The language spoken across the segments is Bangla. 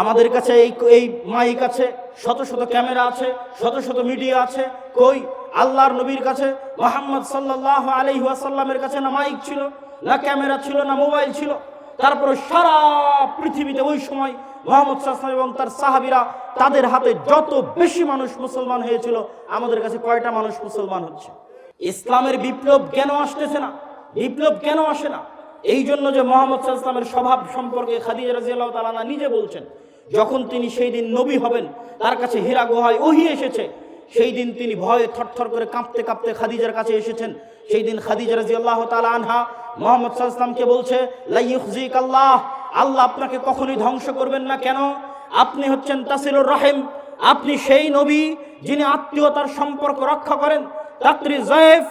আমাদের কাছে এই এই মাইক আছে, শত শত ক্যামেরা আছে, শত শত মিডিয়া আছে। কই? আল্লাহর নবীর কাছে, মোহাম্মদ সাল্লাহ আলহি ওয়াসাল্লামের কাছে না মাইক ছিল, না ক্যামেরা ছিল, না মোবাইল ছিল। তারপরে সারা পৃথিবীতে ওই সময় মোহাম্মদ এবং তার সাহাবিরা তাদের হাতে যত বেশি মানুষ মুসলমান হয়েছিল, আমাদের কাছে কয়টা মানুষ মুসলমান হচ্ছে? ইসলামের বিপ্লব কেন আসতেছে না? বিপ্লব কেন আসে না? এই জন্য যে মোহাম্মদ সাল্লামের স্বভাব সম্পর্কে খাদিজা রাজিয়াল্লাহ তালানা নিজে বলছেন যখন তিনি সেই দিন নবী হবেন, তার কাছে হীরা গুহায় ওহি এসেছে। সেই দিন তিনি ভয়ে থরথর করে কাঁপতে কাঁপতে খাদিজার কাছে এসেছেন। সেই দিন খাদিজা রাজিয়াল্লাহ তালা আনহা মোহাম্মদ সাল্লামকে বলছে আল্লাহ আল্লাহ আপনাকে কখনোই ধ্বংস করবেন না কেন? আপনি হচ্ছেন তাসিলুর রহিম। আপনি সেই নবী যিনি আত্মীয়তার সম্পর্ক রক্ষা করেন। তাকরি জয়েফ,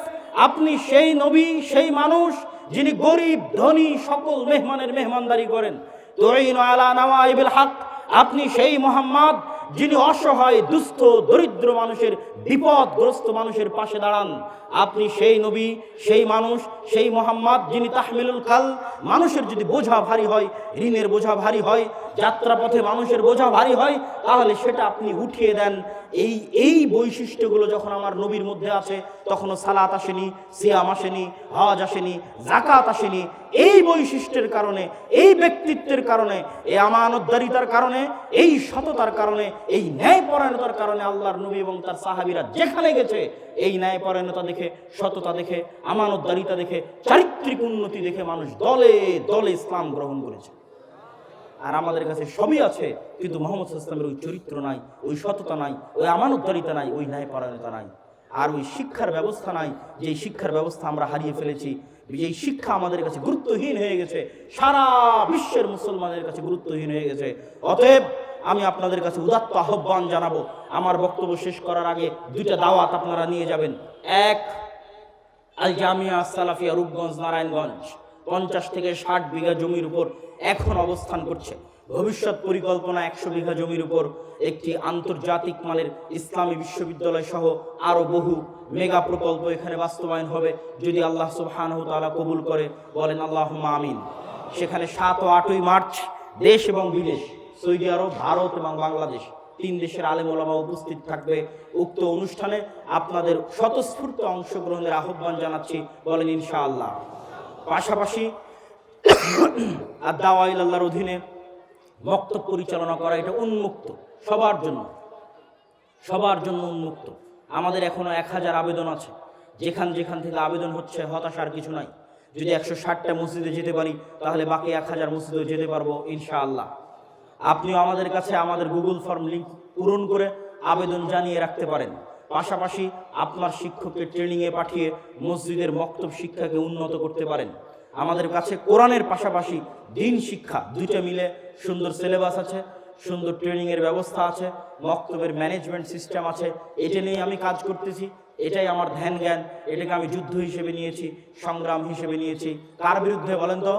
আপনি সেই নবী, সেই মানুষ যিনি গরিব, ধনী, সকল মেহমানের মেহমানদারি করেন। তুইন আলা নওয়াইবিল হক আপনি সেই মোহাম্মদ যিনি অসহায়, দুস্থ, দরিদ্র মানুষের, বিপদগ্রস্ত মানুষের পাশে দাঁড়ান। আপনি সেই নবী, সেই মানুষ, সেই মোহাম্মদ যিনি তাহমিলুল কাল, মানুষের যদি বোঝা ভারী হয়, ঋণের বোঝা ভারী হয় যাত্রাপথে মানুষের বোঝা ভারী হয়, তাহলে সেটা আপনি উঠিয়ে দেন। এই এই বৈশিষ্ট্যগুলো যখন আমার নবীর মধ্যে আছে, তখনও সালাত আসেনি, সিয়াম আসেনি, হজ আসেনি জাকাত আসেনি। এই বৈশিষ্ট্যের কারণে, এই ব্যক্তিত্বের কারণে, এই আমানতদারিতার কারণে, এই সততার কারণে, এই ন্যায়পরায়ণতার কারণে আল্লাহর নবী এবং তার সাহাবিরা যেখানে গেছে, এই ন্যায়পরায়ণতা দেখে, সততা দেখে, আমানতদারিতা দেখে, চারিত্রিক উন্নতি দেখে মানুষ দলে দলে ইসলাম গ্রহণ করেছে। আর আমাদের কাছে সবই আছে, কিন্তু মোহাম্মদ ইসলামের ওই চরিত্র নাই, ওই সততা নাই, ওই আমানতদারিতা নাই, ওই ন্যায় ন্যায়পরায়ণতা নাই। আর ওই শিক্ষার ব্যবস্থা নাই যে শিক্ষার ব্যবস্থা আমরা হারিয়ে ফেলেছি, যেই শিক্ষা আমাদের কাছে গুরুত্বহীন হয়ে গেছে, সারা বিশ্বের মুসলমানের কাছে গুরুত্বহীন হয়ে গেছে। অতএব আমি আপনাদের কাছে উদাত্ত আহ্বান জানাব, আমার বক্তব্য শেষ করার আগে দুইটা দাওয়াত আপনারা নিয়ে যাবেন। এক আল জামিয়া সালাফিয়া রূপগঞ্জ, নারায়ণগঞ্জ। পঞ্চাশ থেকে ষাট বিঘা জমির উপর এখন অবস্থান করছে। ভবিষ্যৎ পরিকল্পনা একশো বিঘা জমির উপর, একটি আন্তর্জাতিক মানের ইসলামী বিশ্ববিদ্যালয় সহ আরও বহু মেগা প্রকল্প এখানে বাস্তবায়ন হবে, যদি আল্লাহ সুবহানাহু তাআলা কবুল করে, বলেন আল্লাহ আমিন। সেখানে সাত ও আটই মার্চ দেশ এবং বিদেশ, সৌদি আরব, ভারত এবং বাংলাদেশ, তিন দেশের আলেম ওলামা উপস্থিত থাকবে। উক্ত অনুষ্ঠানে আপনাদের স্বতঃস্ফূর্ত অংশগ্রহণের আহ্বান জানাচ্ছি, বলেন ইনশাআল্লাহ। পাশাপাশি আদাওয়াইল আল্লাহর অধীনে বক্তব্য পরিচালনা করা এটা উন্মুক্ত, সবার জন্য। সবার জন্য উন্মুক্ত। আমাদের এখনও এক হাজার আবেদন আছে। যেখান যেখান থেকে আবেদন হচ্ছে হতাশার কিছু নাই। যদি একশো ষাটটা মসজিদে যেতে পারি, তাহলে বাকি এক হাজার মসজিদে যেতে পারব ইনশাআল্লাহ। আপনিও আমাদের কাছে আমাদের গুগল ফর্ম লিঙ্ক পূরণ করে আবেদন জানিয়ে রাখতে পারেন। পাশাপাশি আপনার শিক্ষককে ট্রেনিংয়ে পাঠিয়ে মসজিদের মক্তব শিক্ষাকে উন্নত করতে পারেন। আমাদের কাছে কোরআনের পাশাপাশি দিন শিক্ষা দুইটা মিলে সুন্দর সিলেবাস আছে, সুন্দর ট্রেনিংয়ের ব্যবস্থা আছে, মক্তবের ম্যানেজমেন্ট সিস্টেম আছে। এটা নিয়ে আমি কাজ করতেছি, এটাই আমার ধ্যান জ্ঞান এটাকে আমি যুদ্ধ হিসেবে নিয়েছি, সংগ্রাম হিসেবে নিয়েছি। কার বিরুদ্ধে বলেন তো?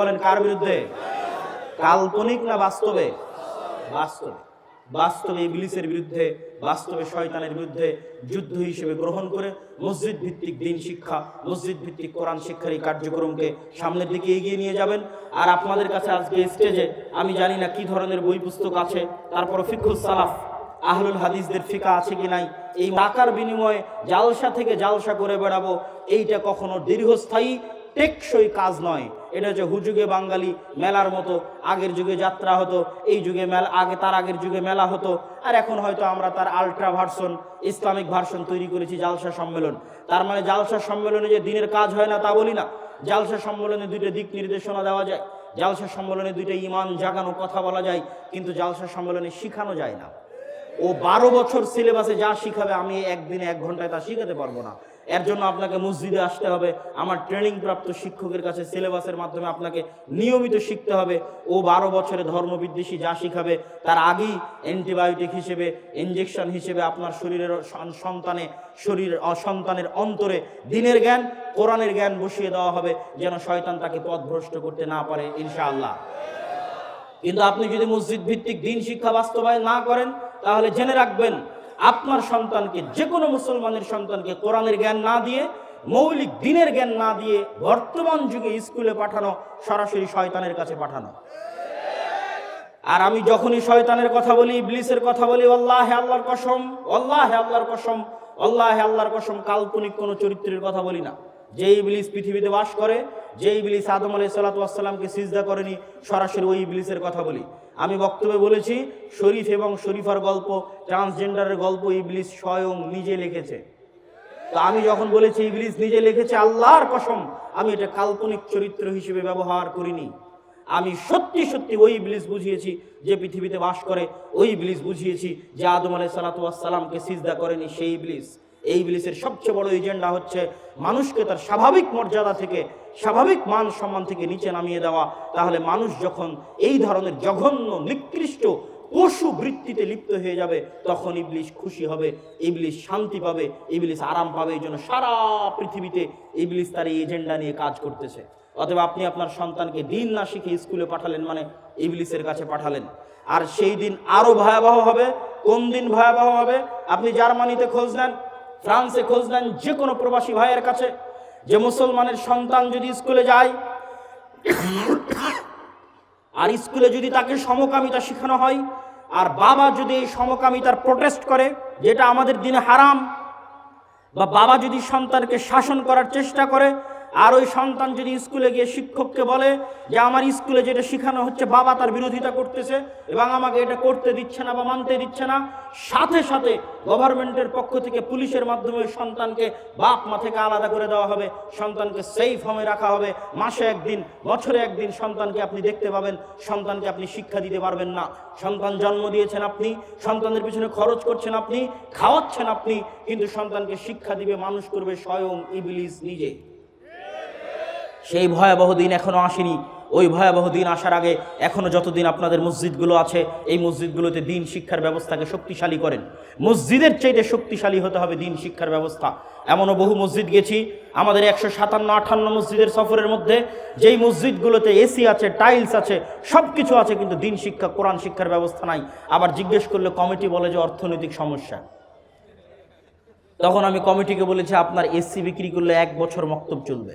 বলেন, কার বিরুদ্ধে? কাল্পনিক না বাস্তবে? বাস্তবে। বাস্তবে ইবলিসের বিরুদ্ধে, বাস্তবে শয়তানের বিরুদ্ধে যুদ্ধ হিসেবে গ্রহণ করে মসজিদ ভিত্তিক দিন শিক্ষা, মসজিদ ভিত্তিক কোরআন শিক্ষার এই কার্যক্রমকে সামনের দিকে এগিয়ে নিয়ে যাবেন। আর আপনাদের কাছে আজকে স্টেজে আমি জানি না কি ধরনের বই পুস্তক আছে তারপর ফিকুল সালাফ, আহলুল হাদিসদের ফিকা আছে কি নাই, এই টাকার বিনিময়ে জালসা থেকে জালসা করে বেড়াবো, এইটা কখনো দীর্ঘস্থায়ী টেকসই কাজ নয়। এটা হচ্ছে হুযুগে বাঙালি মেলার মতো। আগের যুগে যাত্রা হতো, এই যুগে মেলা, আগে তার আগের যুগে মেলা হতো। আর এখন হয়তো আমরা তার আলট্রা ভার্সন ইসলামিক ভার্সন তৈরি করেছি জালসা সম্মেলন। তার মানে জালসা সম্মেলনে যে দিনের কাজ হয় না তা বলি না। জালসা সম্মেলনে দুইটা দিক নির্দেশনা দেওয়া যায়। জালসা সম্মেলনে দুইটা ইমান জাগানো কথা বলা যায়, কিন্তু জালসা সম্মেলনে শিখানো যায় না। ও বারো বছর সিলেবাসে যা শিখাবে আমি একদিনে এক ঘন্টায় তা শিখাতে পারব না। এর জন্য আপনাকে মসজিদে আসতে হবে, আমার ট্রেনিং প্রাপ্ত শিক্ষকের কাছে সিলেবাসের মাধ্যমে আপনাকে নিয়মিত শিখতে হবে। ও বারো বছরে ধর্মবিদ্বেষী যা শিখাবে, তার আগেই অ্যান্টিবায়োটিক হিসেবে ইঞ্জেকশন হিসেবে আপনার শরীরের সন্তানে শরীরের অসন্তানের অন্তরে দিনের জ্ঞান, কোরআনের জ্ঞান বসিয়ে দেওয়া হবে, যেন শয়তান তাকে পথভ্রষ্ট করতে না পারে, ইনশাআল্লাহ। কিন্তু আপনি যদি মসজিদ ভিত্তিক দিন শিক্ষা বাস্তবায়ন না করেন তাহলে জেনে রাখবেন, আপনার সন্তানকে যে কোনো মুসলমানের সন্তানকে কোরআনের জ্ঞান না দিয়ে, মৌলিক দিনের জ্ঞান না দিয়ে বর্তমান যুগে স্কুলে পাঠানো, সরাসরি শয়তানের কাছে পাঠানো। আর আমি যখনই শয়তানের কথা বলি, ইবলিসের কথা বলি আল্লাহ আল্লাহর কসম আল্লাহ আল্লাহর কসম আল্লাহ আল্লাহর কসম, কাল্পনিক কোনো চরিত্রের কথা বলি না। যে ইবলিস পৃথিবীতে বাস করে, যে ইবলিস আদম আলাই সাল্লাতামকে সিজদা করেনি, সরাসরি ওই ইবলিসের কথা বলি। আমি বক্তব্যে বলেছি, শরীফ এবং শরীফার গল্প ট্রান্সজেন্ডারের গল্প ইবলিস স্বয়ং নিজে লিখেছে। তো আমি যখন বলেছি, ইবলিস নিজে লিখেছে, আল্লাহর কসম, আমি এটা কাল্পনিক চরিত্র হিসেবে ব্যবহার করিনি। আমি সত্যি সত্যি ওই ইবলিস বুঝিয়েছি, যে পৃথিবীতে বাস করে, ওই ইবলিস বুঝিয়েছি যে আদম আলাই সালাতামকে সিজদা করেনি সেই ইবলিস। এই ইবলিসের সবচেয়ে বড় এজেন্ডা হচ্ছে মানুষকে তার স্বাভাবিক মর্যাদা থেকে, স্বাভাবিক মান সম্মান থেকে নিচে নামিয়ে দেওয়া। তাহলে মানুষ যখন এই ধরনের জঘন্য, নিকৃষ্ট পশু বৃত্তিতে লিপ্ত হয়ে যাবে, তখন ইবলিশ খুশি হবে ইবলিশ শান্তি পাবে ইবলিশ আরাম পাবে। এই জন্য সারা পৃথিবীতে ইবলিশ তার এই এজেন্ডা নিয়ে কাজ করতেছে। অথবা আপনি আপনার সন্তানকে দিন না শিখে স্কুলে পাঠালেন মানে ইবলিসের কাছে পাঠালেন। আর সেই দিন আরও ভয়াবহ হবে। কোন দিন ভয়াবহ হবে? আপনি জার্মানিতে খোঁজ নেন। ফ্রান্সে খোঁজ নেন যে কোনো প্রবাসী ভাইয়ের কাছে, যে মুসলমানের সন্তান যদি স্কুলে যায়, আর স্কুলে যদি তাকে সমকামিতা শেখানো হয়, আর বাবা যদি এই সমকামিতার প্রোটেস্ট করে, যেটা আমাদের দিনে হারাম, বা বাবা যদি সন্তানকে শাসন করার চেষ্টা করে আর ওই সন্তান যদি স্কুলে গিয়ে শিক্ষককে বলে যে আমার স্কুলে যেটা শেখানো হচ্ছে, বাবা তার বিরোধিতা করতেছে এবং আমাকে এটা করতে দিচ্ছে না বা মানতে দিচ্ছে না, সাথে সাথে গভর্নমেন্টের পক্ষ থেকে পুলিশের মাধ্যমে সন্তানকে বাপ মা থেকে আলাদা করে দেওয়া হবে, সন্তানকে সেফ হোমে রাখা হবে। মাসে একদিন, বছরে একদিন সন্তানকে আপনি দেখতে পাবেন, সন্তানকে আপনি শিক্ষা দিতে পারবেন না। সন্তান জন্ম দিয়েছেন আপনি, সন্তানের পিছনে খরচ করছেন আপনি, খাওয়াচ্ছেন আপনি, কিন্তু সন্তানকে শিক্ষা দিবে, মানুষ করবে স্বয়ং ইবলিস নিজে। সেই ভয়াবহ দিন এখনও আসেনি। ওই ভয়াবহ দিন আসার আগে এখনও যতদিন আপনাদের মসজিদগুলো আছে, এই মসজিদগুলোতে দিন শিক্ষার ব্যবস্থাকে শক্তিশালী করেন। মসজিদের চাইতে শক্তিশালী হতে হবে দিন শিক্ষার ব্যবস্থা। এমনও বহু মসজিদ গেছি, আমাদের একশো সাতান্ন আটান্ন মসজিদের সফরের মধ্যে যেই মসজিদগুলোতে এসি আছে, টাইলস আছে সব কিছু আছে, কিন্তু দিন শিক্ষা, কোরআন শিক্ষার ব্যবস্থা নাই। আবার জিজ্ঞেস করলে কমিটি বলে যে অর্থনৈতিক সমস্যা। তখন আমি কমিটিকে বলেছি, আপনার এসি বিক্রি করলে এক বছর মক্তব চলবে।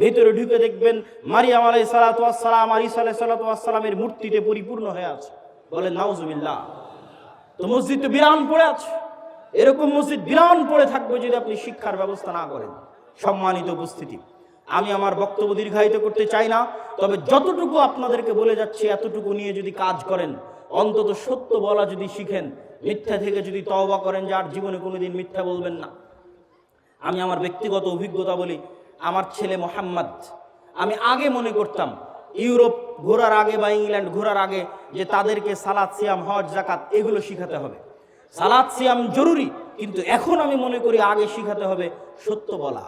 ভিতরে ঢুকে দেখবেন মারিয়াম আলাই সালাতাম আর ইসা সালাতামের মূর্তিতে পরিপূর্ণ হয়ে আছে। বলে নাউজুবিল্লাহ। তো মসজিদ তো বিরান পড়ে আছে। এরকম মসজিদ বিরান পড়ে থাকবে যদি আপনি শিক্ষার ব্যবস্থা না করেন। সম্মানিত উপস্থিতি, আমি আমার বক্তব্য দীর্ঘায়িত করতে চাই না, তবে যতটুকু আপনাদেরকে বলে যাচ্ছি, এতটুকু নিয়ে যদি কাজ করেন, অন্তত সত্য বলা যদি শিখেন, মিথ্যা থেকে যদি তওবা করেন যে আর জীবনে কোনোদিন মিথ্যা বলবেন না। আমি আমার ব্যক্তিগত অভিজ্ঞতা বলি আমার ছেলে মোহাম্মদ। আমি আগে মনে করতাম, ইউরোপ ঘোরার আগে বা ইংল্যান্ড ঘোরার আগে যে তাদেরকে সালাদ, সিয়াম, হজ জাকাত এগুলো শিখাতে হবে। সালাদ, সিয়াম জরুরি, কিন্তু এখন আমি মনে করি আগে শিখাতে হবে সত্য বলা।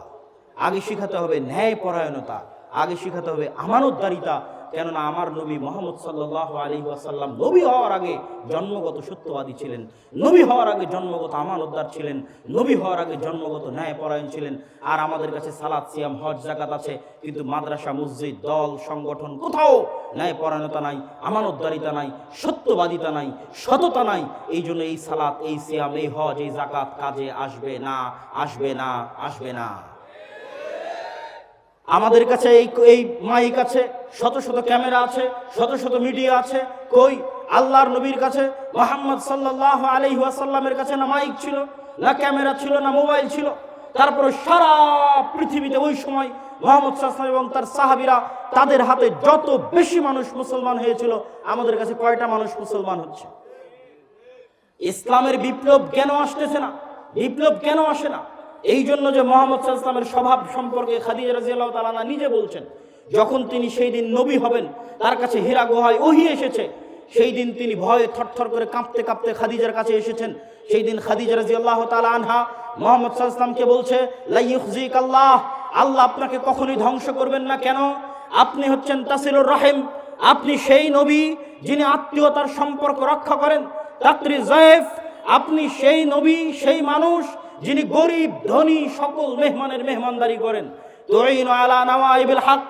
আগে শিখাতে হবে ন্যায় পরায়ণতা আগে শিখাতে হবে আমানতদারিতা। কেননা আমার নবী মোহাম্মদ সাল্লাহ আলী ওয়াসাল্লাম নবী হওয়ার আগে জন্মগত সত্যবাদী ছিলেন, নবী হওয়ার আগে জন্মগত আমানতদার ছিলেন, নবী হওয়ার আগে জন্মগত ন্যায়পরায়ণ ছিলেন। আর আমাদের কাছে সালাদ সিয়াম, হজ জাকাত আছে, কিন্তু মাদ্রাসা, মসজিদ, দল, সংগঠন কোথাও ন্যায়পরায়ণতা নাই, আমানতদারিতা নাই, সত্যবাদিতা নাই, সততা নাই। এই জন্য এই সালাত, এই সিয়াম, এই হজ, এই জাকাত কাজে আসবে না আসবে না আসবে না। আমাদের কাছে এই এই মাইক আছে, শত শত ক্যামেরা আছে, শত শত মিডিয়া আছে। কই? আল্লাহর নবীর কাছে, মোহাম্মদ সাল্লাহ আলহি ওয়াসাল্লামের কাছে না মাইক ছিল, না ক্যামেরা ছিল, না মোবাইল ছিল। তারপরে সারা পৃথিবীতে ওই সময় মোহাম্মদ এবং তার সাহাবিরা তাদের হাতে যত বেশি মানুষ মুসলমান হয়েছিল, আমাদের কাছে কয়টা মানুষ মুসলমান হচ্ছে? ইসলামের বিপ্লব কেন আসতেছে না? বিপ্লব কেন আসে না? এই জন্য যে মোহাম্মদ ইসলামের স্বভাব সম্পর্কে খাদিজা রাজিয়াল্লাহ তালানা নিজে বলছেন, যখন তিনি সেই দিন নবী হবেন, তার কাছে হীরা গুহায় ওহি এসেছে, সেই দিন তিনি ভয়ে থরথর করে কাঁপতে কাঁপতে খাদিজার কাছে এসেছেন। সেই দিন খাদিজা রাজিয়াল্লাহ তালা আনহা মোহাম্মদ ইসলামকে বলছে আল্লাহ আল্লাহ আপনাকে কখনোই ধ্বংস করবেন না কেন? আপনি হচ্ছেন তাসিলুর রাহিম, আপনি সেই নবী যিনি আত্মীয়তার সম্পর্ক রক্ষা করেন। তাকরি জয়েফ, আপনি সেই নবী, সেই মানুষ যিনি গরিব ধনী সকল মেহমানের মেহমানদারি করেন। তো আলা নওয়াইবিল হক।